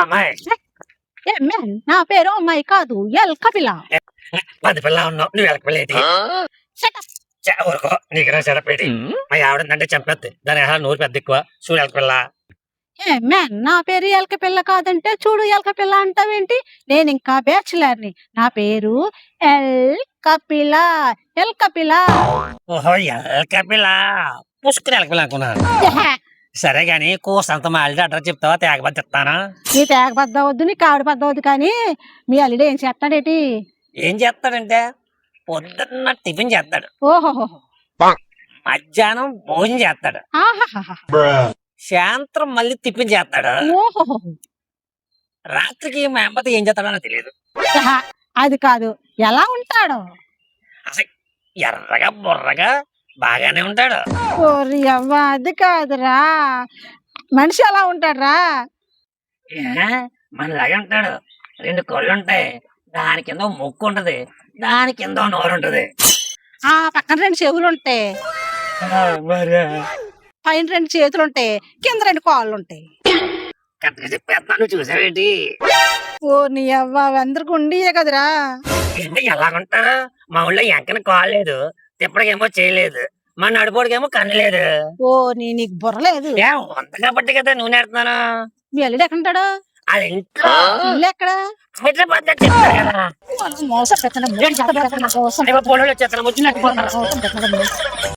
అమ్మాయి నా పేరు అమ్మాయి కాదు ఎల్ కపిల పది పిల్ల ఉన్నావు నువ్వు వెళ్ళక పిల్లేటి Shut ఊరుకో నీకు చెడపేటి మా ఆవిడంటే చంపేద్ది దాని ఎలా నూరు పెద్ద ఎక్కువ చూడు వెళ్ళక పిల్ల ఏ మ్యాన్ నా పేరు ఎలక పిల్ల కాదంటే చూడు ఎలక పిల్ల అంటావేంటి నేను ఇంకా బ్యాచులర్ని నా పేరు ఎల్ కపిల ఎల్ కపిల ఓహో ఎలక పిల్ల పుష్కుని వెళ్ళక పిల్ల అనుకున్నాను సరే గాని కోర్స్ అంత మాల్డి అడ్రస్ చెప్తావా? తేగబద్ది చెప్తానా? నీ తేగ బద్ద వద్దు నీ కావిడ బద్ద వద్దు కానీ మీ అల్లుడు ఏం చేస్తాడేటి ఏం చేస్తాడంటే పొద్దున్న టిఫిన్ చేస్తాడు. ఓహో మధ్యాహ్నం భోజనం చేస్తాడు. సాయంత్రం మళ్ళీ టిఫిన్ చేస్తాడు. రాత్రికి మా అమ్మతో ఏం చేస్తాడో నాకు తెలియదు అది కాదు. ఎలా ఉంటాడు? అసలు ఎర్రగా బుర్రగా బాగానే ఉంటాడు. ఓరి అవ్వ అది కాదురా. మనిషి ఎలా ఉంటాడురా? మనలాగే ఉంటాడు. రెండు కళ్ళు ఉంటాయి. దాని కింద ముక్కు ఉంటది. దాని కింద నోరు ఉంటది. ఆ పక్కన రెండు చెవులు ఉంటాయి. పైన రెండు చేతులు ఉంటాయి. కింద రెండు కాళ్ళు ఉంటాయి. కరెక్ట్గా చెప్పేస్తున్నాను. చూసావేంటి ఓ నీ అవ్వ అందరికి ఉండియే కదరా. ఎలాగుంటారు? మా ఊళ్ళో ఎంకన కాలేదు. తిప్పడికేమో చేయలేదు. మా నడుపోడికేమో కన్ను లేదు ఓ నీ నీకు బుర్రలేదు ఏ వంద కాబట్టి కదా నూనె ఎడుతున్నాను మీ అల్లుడు ఎక్కడుంటాడు? అది ఇంట్లో ఇల్లు ఎక్కడ? హైదరాబాద్లో చెప్తారు కదా. మోసం పెట్టండి